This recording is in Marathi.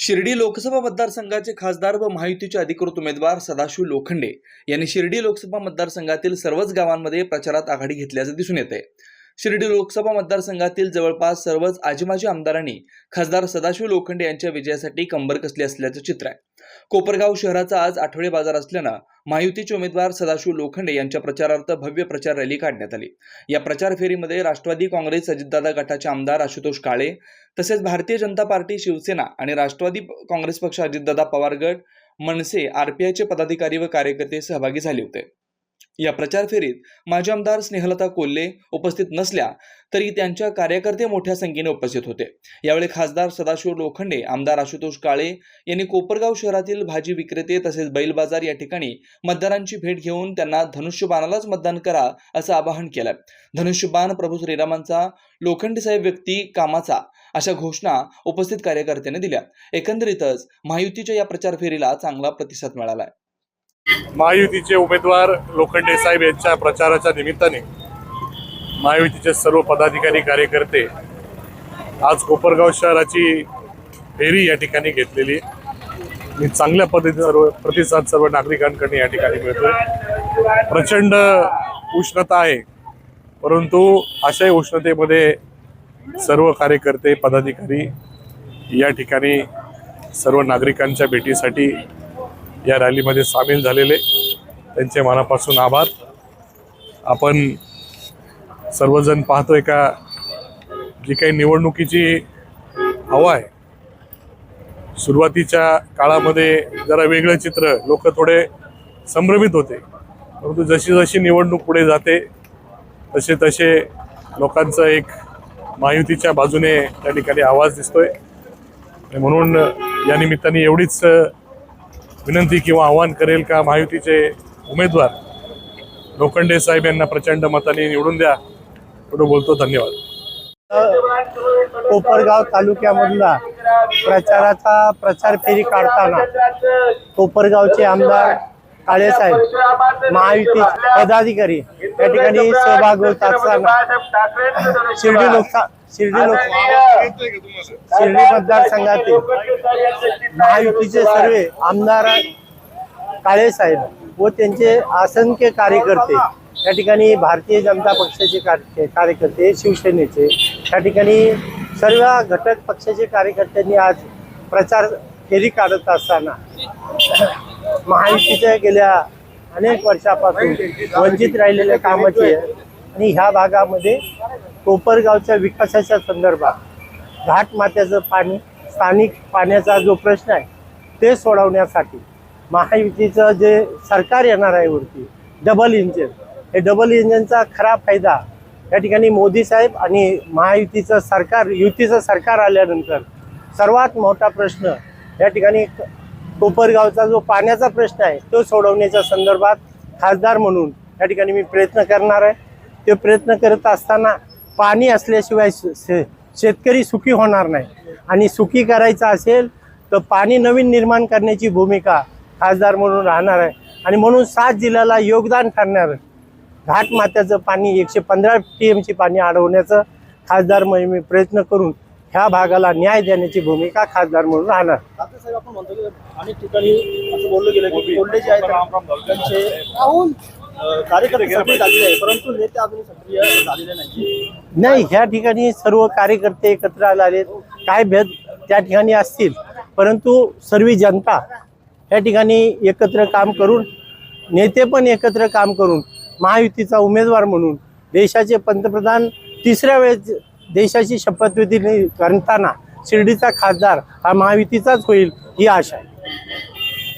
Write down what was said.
शिर्डी लोकसभा मतदारसंघाचे खासदार व महायुतीचे अधिकृत उमेदवार सदाशिव लोखंडे यांनी शिर्डी लोकसभा मतदारसंघातील सर्वच गावांमध्ये प्रचारात आघाडी घेतल्याचं दिसून येते. शिर्डी लोकसभा मतदारसंघातील जवळपास सर्वच आजीमाजी आमदारांनी खासदार सदाशिव लोखंडे यांच्या विजयासाठी कंबर कसली असल्याचं चित्र आहे. कोपरगाव शहराचा आज आठवडे बाजार असल्यानं महायुतीचे उमेदवार सदाशिव लोखंडे यांच्या प्रचारार्थ भव्य प्रचार रॅली काढण्यात आली. या प्रचार फेरीमध्ये राष्ट्रवादी काँग्रेस अजितदादा गटाचे आमदार आशुतोष काळे तसेच भारतीय जनता पार्टी शिवसेना आणि राष्ट्रवादी काँग्रेस पक्ष अजितदादा पवार गट मनसे आरपीआयचे पदाधिकारी व कार्यकर्ते सहभागी झाले होते. या प्रचार फेरीत माजी आमदार स्नेहलता कोल्हे उपस्थित नसल्या तरी त्यांच्या कार्यकर्ते मोठ्या संख्येने उपस्थित होते. यावेळी खासदार सदाशिव लोखंडे आमदार आशुतोष काळे यांनी कोपरगाव शहरातील भाजी विक्रेते तसेच बैल बाजार या ठिकाणी मतदारांची भेट घेऊन त्यांना धनुष्यबाणालाच मतदान करा असं आवाहन केलं. धनुष्यबाण प्रभू श्रीरामांचा लोखंडे साहेब व्यक्ती कामाचा अशा घोषणा उपस्थित कार्यकर्त्यांनी दिल्या. एकंदरीतच महायुतीच्या या प्रचार फेरीला चांगला प्रतिसाद मिळाला आहे महायुतीचे उमेदवार लोखंडे साहेब यांच्या प्रचाराच्या निमित्ताने महायुतीचे सर्व पदाधिकारी कार्यकर्ते आज कोपरगाव शहराची फेरी या ठिकाणी घेतलेली मी चांगल्या पद्धतीने सर्व प्रतिसाद सर्व नागरिकांकडे या ठिकाणी मिळतोय. प्रचंड उष्णता आहे परंतु अशाही उष्णतेमध्ये सर्व कार्यकर्ते पदाधिकारी या ठिकाणी सर्व नागरिकांच्या भेटीसाठी या रॅलीमध्ये सामील झालेले. त्यांचे मनापासून आभार. आपण सर्वजण पाहतोय का जी काही निवडणुकीची हवा आहे सुरुवातीच्या काळामध्ये जरा वेगळं चित्र लोक थोडे संभ्रमित होते. परंतु जशी जशी निवडणूक पुढे जाते तसे तसे लोकांचं एक महायुतीच्या बाजूने त्या ठिकाणी आवाज दिसतोय. म्हणून या निमित्ताने एवढीच विनंती किंवा आव्हान करेल का महायुतीचे उमेदवार? लोखंडे साहेब यांना प्रचंड मताने निवडून द्या. एवढं बोलतो धन्यवाद. कोपरगाव तालुक्यामधला प्रचाराचा प्रचार फेरी काढताना कोपरगावचे आमदार काळेसाहेब महायुती पदाधिकारी या ठिकाणी सहभाग होत असताना शिर्डी लोकसा शिर्डी लोक शिर्डी मतदारसंघातील महायुतीचे सर्व आमदार काळेसाहेब व त्यांचे असंख्य कार्यकर्ते या ठिकाणी भारतीय जनता पक्षाचे कार्य- कार्यकर्ते शिवसेनेचे या ठिकाणी सर्व घटक पक्षाचे कार्यकर्त्यांनी आज प्रचार फेरी काढत असताना महायुतीच्या गेल्या अनेक वर्षापासून वंचित राहिलेल्या कामाची आणि ह्या भागामध्ये कोपरगावच्या विकासाच्या संदर्भात घाटमात्याचं पाणी स्थानिक पाण्याचा जो प्रश्न आहे ते सोडवण्यासाठी महायुतीचं जे सरकार येणार आहे वरती डबल इंजिन हे डबल इंजिनचा खरा फायदा या ठिकाणी मोदी साहेब आणि महायुतीचं सरकार युतीचं सरकार आल्यानंतर सर्वात मोठा प्रश्न या ठिकाणी कोपरगावचा जो पाण्याचा प्रश्न आहे तो सोडवण्याच्या संदर्भात खासदार म्हणून या ठिकाणी मी प्रयत्न करणार आहे. ते प्रयत्न करत असताना पाणी असल्याशिवाय श- शे- शेतकरी सुखी होणार नाही. आणि सुखी करायचं असेल तर पाणी नवीन निर्माण करण्याची भूमिका खासदार म्हणून राहणार आहे. आणि म्हणून सात जिल्ह्याला योगदान ठरणार घाटमात्याचं पाणी एकशे पंधरा टी एमची पाणी अडवण्याचं खासदार म्हणून मी प्रयत्न करून ह्या भागाला न्याय देण्याची भूमिका खासदार म्हणून राहणार. अनेक ठिकाणी असं बोललं गेलं की कार्यकर्ते सक्रिय झालेले आहे परंतु नेते सक्रिय झालेले नाही. नाही ह्या ठिकाणी सर्व कार्यकर्ते एकत्र आले आहेत. काय भेद त्या ठिकाणी असतील परंतु सर्व जनता या ठिकाणी एकत्र काम करून नेते पण एकत्र काम करून महायुतीचा उमेदवार म्हणून देशाचे पंतप्रधान तिसऱ्या वेळेस देशाची शपथविधी करताना शिर्डीचा खासदार हा महायुतीचाच होईल ही आशा आहे.